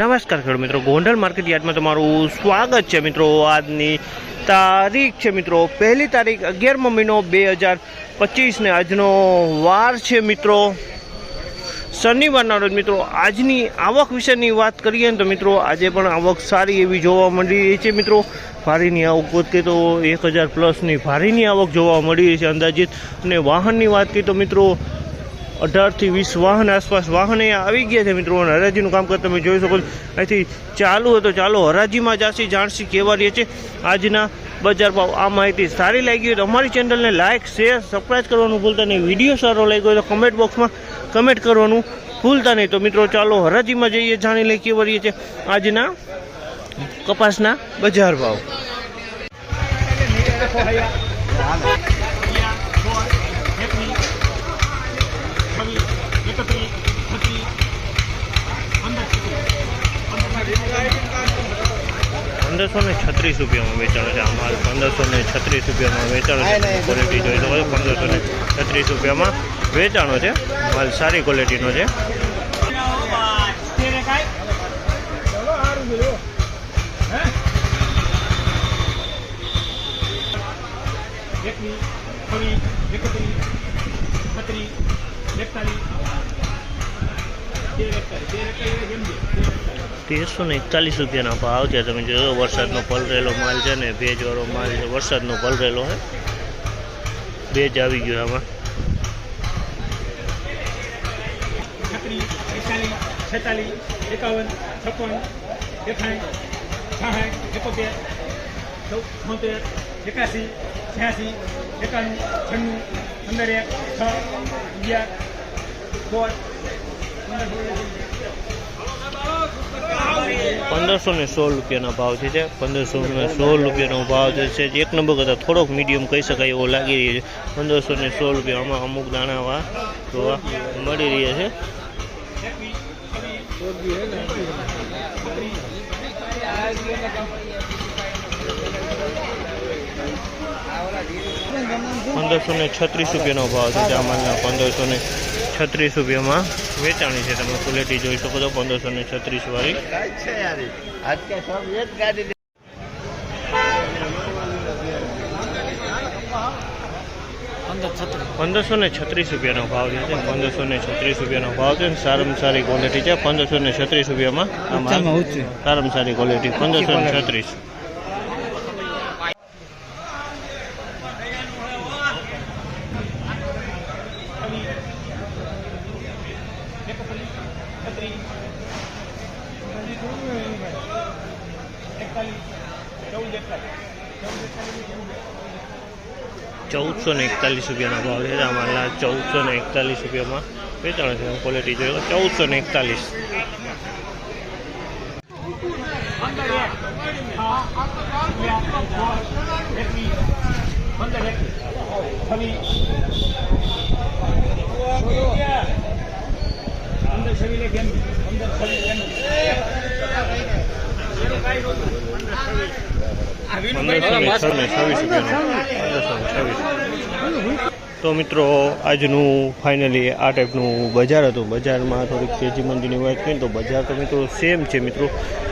નમસ્કાર ખેડૂત મિત્રો, ગોંડલ માર્કેટ યાર્ડમાં તમારું સ્વાગત છે મિત્રો. આજની તારીખ છે મિત્રો, પહેલી તારીખ અગિયારમો મહિનો બે હજાર પચીસને આજનો વાર છે મિત્રો. શનિવારના રોજ મિત્રો, આજની આવક વિશેની વાત કરીએ તો મિત્રો, આજે પણ આવક સારી એવી જોવા મળી રહી છે મિત્રો. ભારીની આવક કરીએ તો એક હજાર પ્લસની ભારીની આવક જોવા મળી રહી છે અંદાજિત. અને વાહનની વાત કરીએ તો મિત્રો અઢારથી વીસ વાહન આસપાસ વાહન અહીંયા આવી ગયા છે મિત્રો. હરાજીનું કામ કરતા તમે જોઈ શકો છો. અહીંથી ચાલુ હતો. ચાલો હરાજીમાં જાસી જાણસી કેવા રહે છે. આજના બજાર ભાવ. આ માહિતી સારી લાગી હોય તો અમારી ચેનલને લાઇક શેર સબસ્ક્રાઈબ કરવાનું ભૂલતા નહીં. વીડિયો સારો લાગ્યો હોય તો કમેન્ટ બોક્સમાં કમેન્ટ કરવાનું ભૂલતા નહીં. તો મિત્રો, ચાલો હરાજીમાં જઈએ, જાણી લઈએ કેવા રહે છે આજના કપાસના બજાર ભાવ. પંદરસો ને છત્રીસ રૂપિયામાં વેચાણો છે. આ માલ પંદરસો ને છત્રીસ રૂપિયામાં વેચાણો છે. ક્વોલિટી જોઈ શકો છો. પંદરસો ને છત્રીસ રૂપિયામાં વેચાણો છે. માલ સારી ક્વોલિટીનો છે. એકતાલીસ. તેરસો ને એકતાલીસ રૂપિયાના ભાવ છે. તમે જોયો, વરસાદનો પલરેલો માલ છે ને, ભેજવાળો માલ છે. વરસાદનો પલરેલો છે ભેજ આવી ગયો આમાં. છેતાલીસ, એકાવન, છપ્પન છાસઠ એકોતેર છોતેર એકાસી છ્યાસી એકાણું, છન્નું પંદર એક છ, અગિયાર સોળ પંદરસો ને સોળ રૂપિયાના ભાવ છે જે. પંદરસો ને સોળ રૂપિયાનો ભાવ છે એક નંબર કરતાં થોડોક મીડિયમ કહી શકાય એવો લાગી રહ્યો છે. પંદરસો ને સોળ રૂપિયામાં અમુક દાણાવા જોવા મળી રહ્યા છે. પંદરસો ને છત્રીસ રૂપિયાનો ભાવ છે જામલના પંદરસો ને છત્રીસ રૂપિયામાં વેચાણી છે તમે ક્વોલિટી જોઈ શકો છો પંદરસો ને છત્રીસ વાળી. પંદરસો ને છત્રીસ રૂપિયાનો ભાવ છે પંદરસો ને છત્રીસ રૂપિયાનો ભાવ છે સારામાં સારી ક્વોલિટી છે. પંદરસો ને છત્રીસ રૂપિયામાં સારામાં સારી ક્વોલિટી પંદરસો ને છત્રીસ. ચૌદસો ને એકતાલીસ રૂપિયાનો ભાવ છે. આ ચૌદસો ને એકતાલીસ રૂપિયામાં વેચાણ છે. ક્વોલિટી જોઈએ ચૌદસો ને એકતાલીસ. પંદર એક એકવીસ પંદર એક છવ્વીસ પંદર છવ્વીસ કેમ પંદર છવ્વીસ કેમ પંદરસો ને છ ને છવ્વીસ રૂપિયાનો પંદરસો ને છવ્વીસ તો મિત્રો આજનું ફાઇનલી આ ટાઈપનું બજાર હતું. બજારમાં થોડીક તેજી મંદીની વાત કરીએ તો બજાર તો મિત્રો સેમ છે મિત્રો.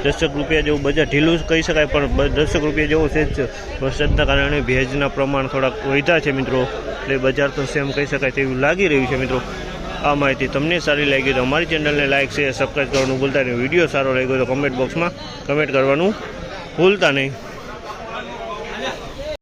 દસક રૂપિયા જેવું બજાર ઢીલું જ કહી શકાય પણ દસક રૂપિયા જેવું છે જ. વરસાદના કારણે ભેજના પ્રમાણ થોડાક વધ્યા છે મિત્રો. એટલે બજાર તો સેમ કહી શકાય તેવું લાગી રહ્યું છે મિત્રો. આ માહિતી તમને સારી લાગી તો અમારી ચેનલને લાઇક શેર સબસ્ક્રાઈબ કરવાનું ભૂલતા નહીં. વીડિયો સારો લાગ્યો તો કમેન્ટ બોક્સમાં કમેન્ટ કરવાનું ભૂલતા નહીં.